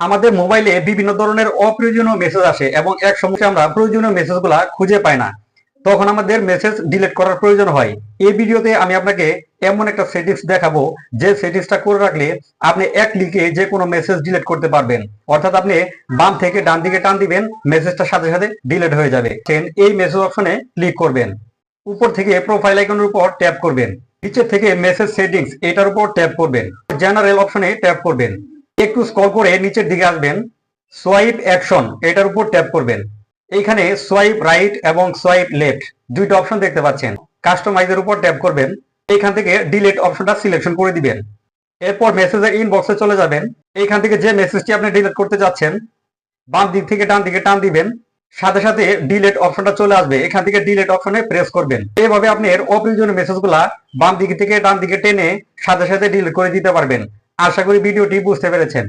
আমাদের মোবাইলে বিভিন্ন ধরনের অপ্রয়োজনীয় মেসেজ আসে এবং এক সময় আমরা প্রয়োজনীয় মেসেজগুলা খুঁজে পাই না। তখন আমাদের মেসেজ ডিলিট করার প্রয়োজন হয়। এই ভিডিওতে আমি আপনাকে এমন একটা সেটিংস দেখাবো, যে সেটিংসটা করে রাখলে আপনি এক ক্লিকে যে কোনো মেসেজ ডিলিট করতে পারবেন। অর্থাৎ আপনি বাম থেকে ডান দিকে টান দিবেন মেসেজটা সাথে সাথে ডিলিট হয়ে যাবে। এই মেসেজ অপশনে ক্লিক করবেন। উপর থেকে প্রোফাইল আইকনের উপর ট্যাপ করবেন। নিচে থেকে মেসেজ সেটিংস এটার উপর ট্যাপ করবেন। জেনারেল অপশনে ট্যাপ করবেন। একটু স্ক্রল করে নিচের দিকে আসবেন সোয়াইপ অ্যাকশন এটার উপর ট্যাপ করবেন। এইখানে সোয়াইপ রাইট এবং সোয়াইপ লেফট দুইটা অপশন দেখতে পাচ্ছেন। কাস্টমাইজের উপর ট্যাপ করবেন, এইখান থেকে ডিলেট অপশনটা সিলেকশন করে দিবেন। এরপর মেসেজের ইনবক্সে চলে যাবেন। এইখান থেকে যে মেসেজটি আপনি ডিলেট করতে যাচ্ছেন, বাম দিক থেকে ডান দিকে টান দিবেন, সাথে সাথে ডিলেট অপশনটা চলে আসবে। এখান থেকে ডিলেট অপশনে প্রেস করবেন। এইভাবে আপনি এর অপ্রয়োজনীয় মেসেজগুলা বাম দিক থেকে ডান দিকে টেনে সাথে সাথে ডিলিট করে দিতে পারবেন। আশা করি ভিডিওটি বুঝতে পেরেছেন।